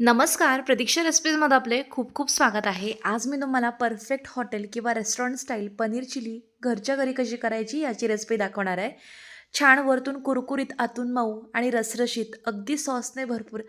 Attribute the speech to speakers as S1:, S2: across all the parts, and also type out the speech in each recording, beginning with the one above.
S1: नमस्कार प्रतीक्षा रेसिपीजमध्ये आपले खूप खूप स्वागत आहे. आज मी तुम्हाला परफेक्ट हॉटेल किंवा रेस्टॉरंट स्टाईल पनीर चिली घरच्या घरी कशी करायची याची रेसिपी दाखवणार आहे. छान वरतून कुरकुरीत आतून मऊ आणि रसरशीत अगदी सॉसने भरपूर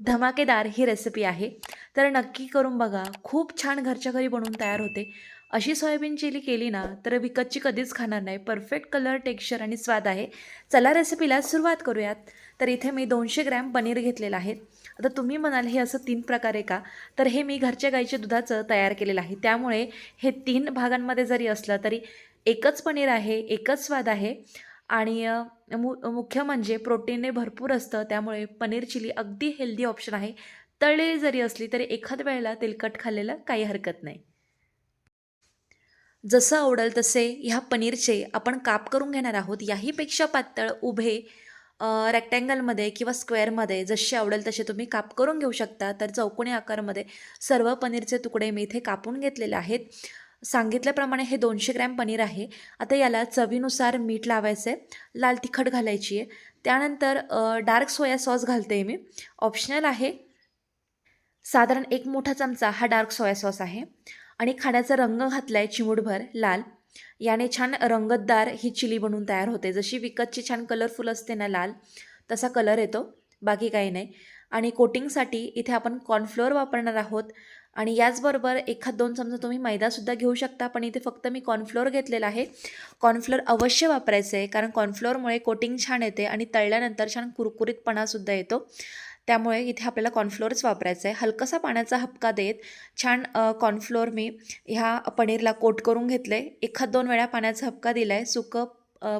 S1: धमाकेदार ही रेसिपी आहे. तर नक्की करून बघा खूप छान घरच्या घरी बनवून तयार होते. अशी सोयाबीन चिली केली ना तर विकतची कधीच खाणार नाही. परफेक्ट कलर टेक्स्चर आणि स्वाद आहे. चला रेसिपीला सुरुवात करूयात. तर इथे मी दोनशे ग्रॅम पनीर घेतलेलं आहे. आता तुम्ही म्हणाल हे असं तीन प्रकारे का? तर हे मी घरच्या गाईच्या दुधाचं तयार केलेलं आहे. त्यामुळे हे तीन भागांमध्ये जरी असलं तरी एकच पनीर आहे एकच स्वाद आहे आणि मु मुख्य म्हणजे प्रोटीनने भरपूर असतं. त्यामुळे पनीर चिली अगदी हेल्दी ऑप्शन आहे. तळलेली जरी असली तरी एखाद वेळेला तेलकट खाल्लेलं काही हरकत नाही. जसं आवडेल तसे ह्या पनीरचे आपण काप करून घेणार आहोत. याहीपेक्षा पातळ उभे रेक्टँगलमध्ये किंवा स्क्वेअरमध्ये जसे आवडेल तसे तुम्ही काप करून घेऊ शकता. तर चौकोनी आकारामध्ये सर्व पनीरचे तुकडे मी इथे कापून घेतलेले आहेत. सांगितल्याप्रमाणे हे दोनशे ग्रॅम पनीर आहे. आता याला चवीनुसार मीठ लावायचं आहे लाल तिखट घालायची आहे. त्यानंतर डार्क सोया सॉस घालते मी. ऑप्शनल आहे. साधारण एक मोठा चमचा हा डार्क सोया सॉस आहे. आणि खाण्याचा रंग घातला आहे चिमूटभर लाल. याने छान रंगतदार ही चिली बनून तयार होते. जशी विकतची छान कलरफुल असते ना लाल तसा कलर येतो. बाकी काही नाही. आणि कोटिंगसाठी इथे आपण कॉर्नफ्लोअर वापरणार आहोत. आणि याचबरोबर एखाद दोन चमचा तुम्ही मैदासुद्धा घेऊ शकता पण इथे फक्त मी कॉर्नफ्लोअर घेतलेला आहे. कॉर्नफ्लोअर अवश्य वापरायचं आहे कारण कॉर्नफ्लोअरमुळे कोटिंग छान येते आणि तळल्यानंतर छान कुरकुरीतपणासुद्धा येतो. त्यामुळे इथे आपल्याला कॉर्नफ्लोअरच वापरायचं आहे. हलकासा पाण्याचा हपका देत छान कॉर्नफ्लोअर मी ह्या पनीरला कोट करून घेतलं आहे एखाद दोन वेळा पाण्याचा हपका दिला आहे सुकं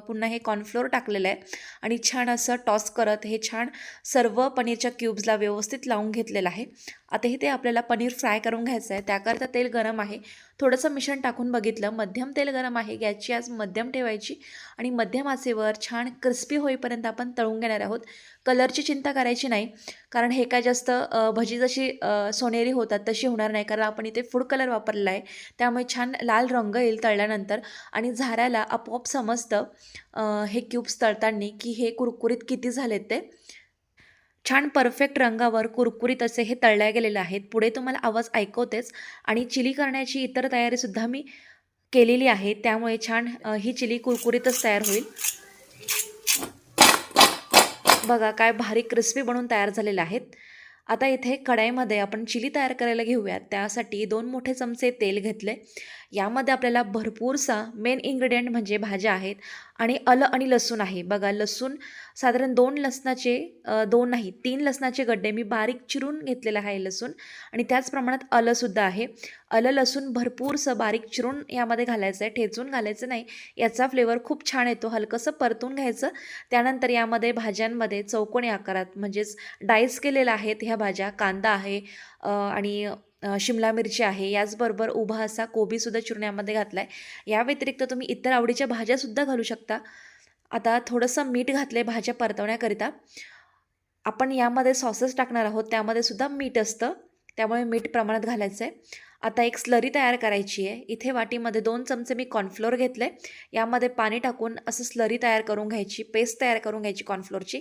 S1: पुन्हा हे कॉर्नफ्लोअर टाकलेलं आहे. आणि छान असं टॉस करत हे छान सर्व पनीरच्या क्यूब्सला व्यवस्थित लावून घेतलेलं आहे. आताही ते आपल्याला पनीर फ्राय करून घ्यायचं आहे. त्याकरता तेल गरम आहे. थोडंसं मिश्रण टाकून बघितलं. मध्यम तेल गरम आहे गॅसची आज मध्यम ठेवायची आणि मध्यम आचेवर छान क्रिस्पी होईपर्यंत आपण तळून घेणार आहोत. कलरची चिंता करायची नाही कारण हे काय जास्त भजी जशी सोनेरी होतात तशी होणार नाही कारण आपण इथे फूड कलर वापरला आहे त्यामुळे छान लाल रंग येईल तळल्यानंतर आणि झाऱ्याला आपोआप समजतं हे क्यूब्स तळताना की हे कुरकुरीत किती झालेत ते. छान परफेक्ट रंगावर कुरकुरीत असे हे तळल्या गेलेले आहेत. पुढे तुम्हाला आवाज ऐकवतेच. आणि चिली करण्याची इतर तयारीसुद्धा मी केलेली आहे. त्यामुळे छान ही चिली कुरकुरीतच तयार होईल. बघा काय भारी क्रिस्पी बनून तयार झालेले आहेत. आता इथे कढाईमध्ये आपण चिली तयार करायला घेऊयात. त्यासाठी दोन मोठे चमचे तेल घेतले यामध्ये आपल्याला भरपूरसा मेन इन्ग्रेडियंट म्हणजे भाज्या आहेत आणि अल आणि लसूण आहे. बघा लसूण साधारण दोन लसणाचे दोन नाही तीन लसणाचे गड्डे मी बारीक चिरून घेतलेले आहे लसूण. आणि त्याच प्रमाणात आलंसुद्धा आहे. आलं लसूण भरपूरसं बारीक चिरून यामध्ये घालायचं आहे ठेचून घालायचं नाही. याचा फ्लेवर खूप छान येतो. हलकंसं परतून घ्यायचं. त्यानंतर यामध्ये भाज्यांमध्ये चौकोनी आकारात म्हणजेच डाईस केलेल्या आहेत. ह्या भाज्या कांदा आहे आणि शिमला मिरची आहे. याचबरोबर उभा असा कोबीसुद्धा चिरून यामध्ये घातला आहे या व्यतिरिक्त तुम्ही इतर आवडीच्या भाज्यासुद्धा घालू शकता. आता थोडंसं मीठ घातलं आहे भाज्या परतवण्याकरिता. आपण यामध्ये सॉसेस टाकणार आहोत. त्यामध्ये सुद्धा मीठ असतं. त्यामुळे मीठ प्रमाणात घालायचं आहे आता एक स्लरी तयार करायची आहे. इथे वाटीमध्ये दोन चमचे मी कॉर्नफ्लोअर घेतले. यामध्ये पाणी टाकून असं स्लरी तयार करून घ्यायची पेस्ट तयार करून घ्यायची कॉर्नफ्लोअरची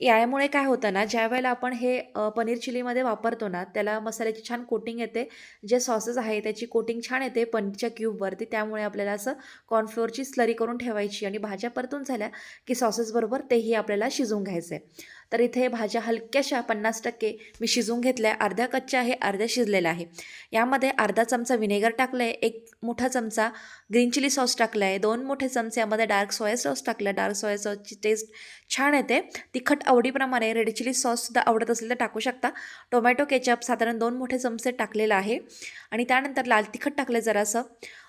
S1: यामुळे काय होतं ना ज्या वेळेला आपण हे पनीर चिलीमध्ये वापरतो ना त्याला मसाल्याची छान कोटिंग येते. जे सॉसेस आहे त्याची कोटिंग छान येते पनीरच्या क्यूबवरती. त्यामुळे आपल्याला असं कॉर्नफ्लोअरची स्लरी करून ठेवायची आणि भाज्या परतून झाल्या की सॉसेसबरोबर तेही आपल्याला शिजवून घ्यायचं आहे तर इथे भाज्या हलक्याशा पन्नास टक्के मी शिजवून घेतल्या. अर्ध्या कच्च्या आहे अर्ध्या शिजलेल्या आहे. यामध्ये अर्धा चमचा विनेगर टाकलं आहे एक मोठा चमचा ग्रीन चिली सॉस टाकला आहे दोन मोठे चमचे यामध्ये डार्क सोया सॉस टाकला. आहे डार्क सोया सॉसची टेस्ट छान येते. तिखट आवडीप्रमाणे रेड चिली सॉससुद्धा आवडत असेल तर टाकू शकता. टोमॅटो केचप साधारण दोन मोठे चमचे टाकलेलं आहे. आणि त्यानंतर लाल तिखट टाकलं जरासं.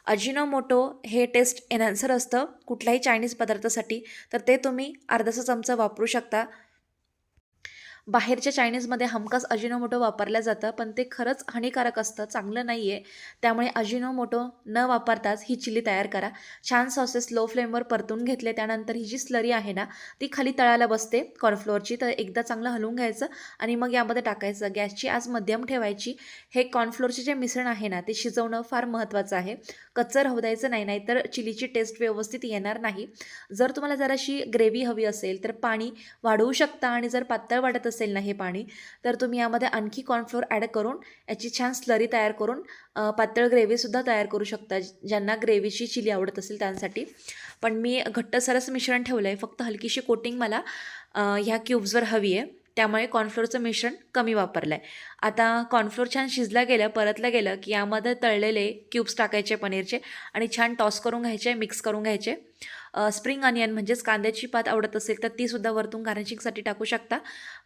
S1: अजिनोमोटो हे टेस्ट एनहान्सर असतं कुठल्याही चायनीज पदार्थासाठी. तर ते तुम्ही अर्धासा चमचा वापरू शकता. बाहेरच्या चायनीजमध्ये हमखास अजिनोमोटो वापरलं जातं पण ते खरंच हानिकारक असतं चांगलं नाही आहे त्यामुळे अजिनोमोटो न वापरताच ही चिली तयार करा. छान सॉसेस लो फ्लेमवर परतून घेतले त्यानंतर ही जी स्लरी आहे ना ती खाली तळायला बसते कॉर्नफ्लोअरची तर एकदा चांगलं हलवून घ्यायचं आणि मग यामध्ये टाकायचं. गॅसची आज मध्यम ठेवायची. हे कॉर्नफ्लोअरचे जे मिश्रण आहे ना ते शिजवणं फार महत्त्वाचं आहे. कच्चं राहू द्यायचं नाही नाहीतर चिलीची टेस्ट व्यवस्थित येणार नाही. जर तुम्हाला जराशी ग्रेव्ही हवी असेल तर पाणी वाढवू शकता आणि जर पातळ वाटत असेल ना हे पाणी तर तुम्ही यामध्ये आणखी कॉर्नफ्लोअर ॲड करून याची छान स्लरी तयार करून पातळ ग्रेव्हीसुद्धा तयार करू शकता ज्यांना ग्रेव्हीची चिली आवडत असेल त्यांसाठी. पण मी घट्टसरस मिश्रण ठेवलं आहे फक्त हलकीशी कोटिंग मला ह्या क्यूब्सवर हवी आहे. त्यामुळे कॉर्नफ्लोअरचं मिश्रण कमी वापरलं आहे आता कॉर्नफ्लोअर छान शिजलं गेलं परतलं गेलं की यामध्ये तळलेले क्यूब्स टाकायचे पनीरचे आणि छान टॉस करून घ्यायचे मिक्स करून घ्यायचे. स्प्रिंग अनियन म्हणजेच कांद्याची पात आवडत असेल तर तीसुद्धा वरतून गार्निशिंगसाठी टाकू शकता.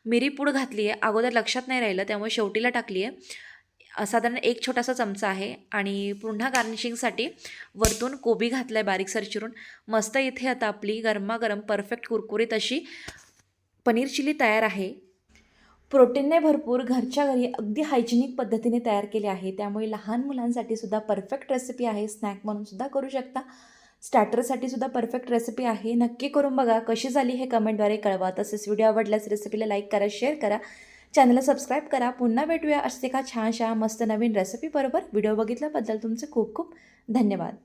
S1: मिरी पूड घातली आहे अगोदर लक्षात नाही राहिलं त्यामुळे शेवटीला टाकली आहे साधारण एक छोटासा चमचा आहे आणि पुन्हा गार्निशिंगसाठी वरतून कोबी घातलं आहे बारीकसर चिरून मस्त इथे आता आपली गरमागरम परफेक्ट कुरकुरीत अशी पनीर चिली तयार आहे. प्रोटीनने भरपूर घरच्या घरी अगदी हायजेनिक पद्धतीने तयार केले आहे. त्यामुळे लहान मुलांसाठी सुद्धा परफेक्ट रेसिपी आहे. स्नॅक म्हणून सुद्धा करू शकता. स्टार्टरसाठी सुद्धा परफेक्ट रेसिपी आहे. नक्की करून बघा. कशी झाली हे कमेंटद्वारे कळवा. तसेच व्हिडिओ आवडल्यास रेसिपीला लाईक करा शेअर करा. चॅनलला सबस्क्राईब करा. पुन्हा भेटूया. असे का छानशा मस्त नवीन रेसिपी बरोबर. व्हिडिओ बघितल्याबद्दल तुमचे खूप खूप धन्यवाद.